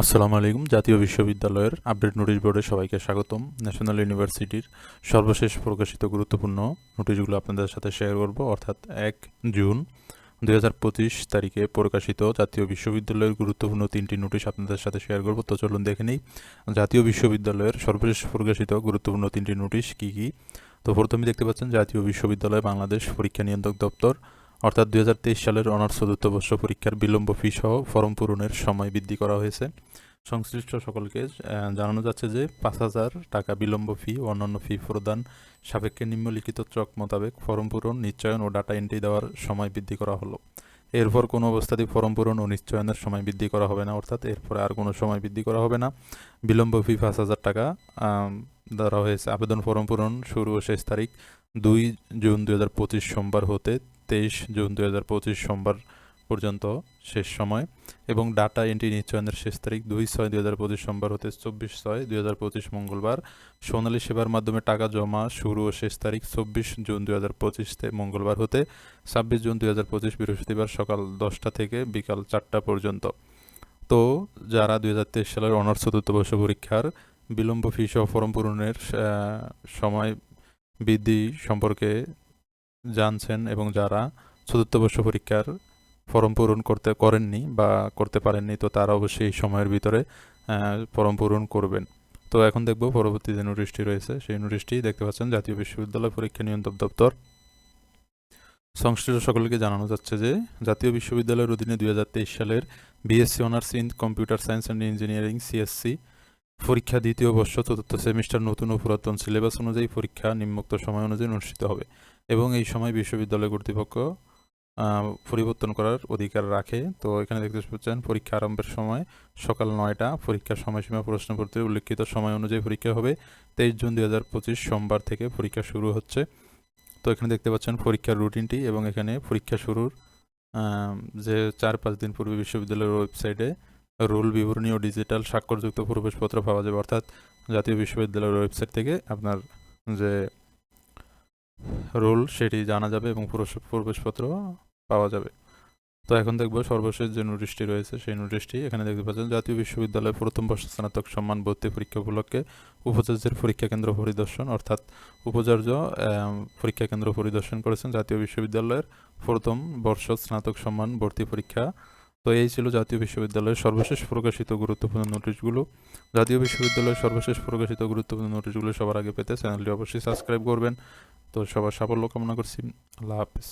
আসসালামু আলাইকুম, জাতীয় বিশ্ববিদ্যালয়ের আপডেট নোটিশ বোর্ডে সবাইকে স্বাগতম। ন্যাশনাল ইউনিভার্সিটির সর্বশেষ প্রকাশিত গুরুত্বপূর্ণ নোটিশগুলো আপনাদের সাথে শেয়ার করব, অর্থাৎ এক জুন দু হাজার পঁচিশ তারিখে প্রকাশিত জাতীয় বিশ্ববিদ্যালয়ের গুরুত্বপূর্ণ তিনটি নোটিশ আপনাদের সাথে শেয়ার করব। তো চলুন দেখে নিই, জাতীয় বিশ্ববিদ্যালয়ের সর্বশেষ প্রকাশিত গুরুত্বপূর্ণ তিনটি নোটিশ কী কী? তো প্রথমে দেখতে পাচ্ছেন, জাতীয় বিশ্ববিদ্যালয় বাংলাদেশ পরীক্ষা নিয়ন্ত্রক দপ্তর অর্থাৎ দু হাজার তেইশ সালের অনার্স চতুর্থ বর্ষ পরীক্ষার বিলম্ব ফি সহ ফর্ম পূরণের সময় বৃদ্ধি করা হয়েছে। সংশ্লিষ্ট সকলকে জানানো যাচ্ছে যে পাঁচ হাজার টাকা বিলম্ব ফি ও অন্যান্য ফি প্রদান সাপেক্ষে নিম্নলিখিত চক মোতাবেক ফর্ম পূরণ, নিশ্চয়ন ও ডাটা এন্ট্রি দেওয়ার সময় বৃদ্ধি করা হলো। এরপর কোনো অবস্থাতেই ফর্ম পূরণ ও নিশ্চয়নের সময় বৃদ্ধি করা হবে না, অর্থাৎ এরপরে আর কোনো সময় বৃদ্ধি করা হবে না। বিলম্ব ফি পাঁচ হাজার টাকা ধরা হয়েছে। আবেদন ফর্ম পূরণ শুরু ও শেষ তারিখ দুই জুন দুই হাজার পঁচিশ সোমবার হতে তেইশ জুন দুই হাজার পঁচিশ সোমবার পর্যন্ত শেষ সময় এবং ডাটা এন্ট্রি নিশ্চয়নের শেষ তারিখ দুই ছয় দুই হাজার পঁচিশ সোমবার হতে চব্বিশ ছয় দুই হাজার পঁচিশ মঙ্গলবার। সোনালী সেবার মাধ্যমে টাকা জমা শুরু ও শেষ তারিখ চব্বিশ জুন দুই হাজার পঁচিশ মঙ্গলবার হতে ছাব্বিশ জুন দুই হাজার পঁচিশ বৃহস্পতিবার সকাল দশটা থেকে বিকাল চারটা পর্যন্ত। তো যারা দুই হাজার তেইশ সালের অনার্স চতুর্থ বর্ষ পরীক্ষার বিলম্ব ফি সহ ফর্ম পূরণের সময় বৃদ্ধি সম্পর্কে জানছেন এবং যারা চতুর্থ বর্ষ পরীক্ষার ফর্ম পূরণ করতে করেননি বা করতে পারেননি, তো তারা অবশ্যই এই সময়ের ভিতরে ফর্ম পূরণ করবেন। তো এখন দেখব পরবর্তী যে নোটিশটি রয়েছে, সেই নোটিশটি দেখতে পাচ্ছেন জাতীয় বিশ্ববিদ্যালয় পরীক্ষা নিয়ন্ত্রক দপ্তর। সংশ্লিষ্ট সকলকে জানানো যাচ্ছে যে, জাতীয় বিশ্ববিদ্যালয়ের অধীনে দু হাজার তেইশ সালের BSc honours in computer science and engineering CSC পরীক্ষা দ্বিতীয় বর্ষ চতুর্থ সেমিস্টার নতুন ও পুরাতন সিলেবাস অনুযায়ী পরীক্ষা নিম্নোক্ত সময় অনুযায়ী অনুষ্ঠিত হবে এবং এই সময় বিশ্ববিদ্যালয় কর্তৃপক্ষ পরিবর্তন করার অধিকার রাখে। তো এখানে দেখতে পাচ্ছেন, পরীক্ষা আরম্ভের সময় সকাল নয়টা, পরীক্ষার সময়সীমা প্রশ্নপত্রে উল্লেখিত সময় অনুযায়ী পরীক্ষা হবে তেইশ জুন দুই হাজার পঁচিশ সোমবার থেকে পরীক্ষা শুরু হচ্ছে। তো এখানে দেখতে পাচ্ছেন, পরীক্ষার রুটিনটি এবং এখানে পরীক্ষা শুরুর যে চার পাঁচ দিন পূর্বে বিশ্ববিদ্যালয়ের ওয়েবসাইটে রুল বিবরণী ও ডিজিটাল স্বাক্ষরযুক্ত প্রবেশপত্র পাওয়া যাবে। অর্থাৎ জাতীয় বিশ্ববিদ্যালয়ের ওয়েবসাইট থেকে আপনার যে রুল, সেটি জানা যাবে এবং প্রবেশপত্র পাওয়া যাবে। তো এখন দেখব সর্বশেষ যে নোটিশটি রয়েছে, সেই নোটিশটি এখানে দেখতে পাচ্ছেন, জাতীয় বিশ্ববিদ্যালয়ের প্রথম বর্ষ স্নাতক সম্মান ভর্তি পরীক্ষা উপলক্ষে উপাচার্যের পরীক্ষা কেন্দ্র পরিদর্শন, অর্থাৎ উপাচার্য পরীক্ষা কেন্দ্র পরিদর্শন করেছেন জাতীয় বিশ্ববিদ্যালয়ের প্রথম বর্ষ স্নাতক সম্মান ভর্তি পরীক্ষা তো এই ছিল জাতীয় বিশ্ববিদ্যালয়ের সর্বশেষ প্রকাশিত গুরুত্বপূর্ণ নোটিশগুলো। জাতীয় বিশ্ববিদ্যালয়ের সর্বশেষ প্রকাশিত গুরুত্বপূর্ণ নোটিশগুলো সবার আগে পেতে চ্যানেলটি অবশ্যই সাবস্ক্রাইব করবেন। তো সবার সাফল্য কামনা করছি। আল্লাহ হাফিজ।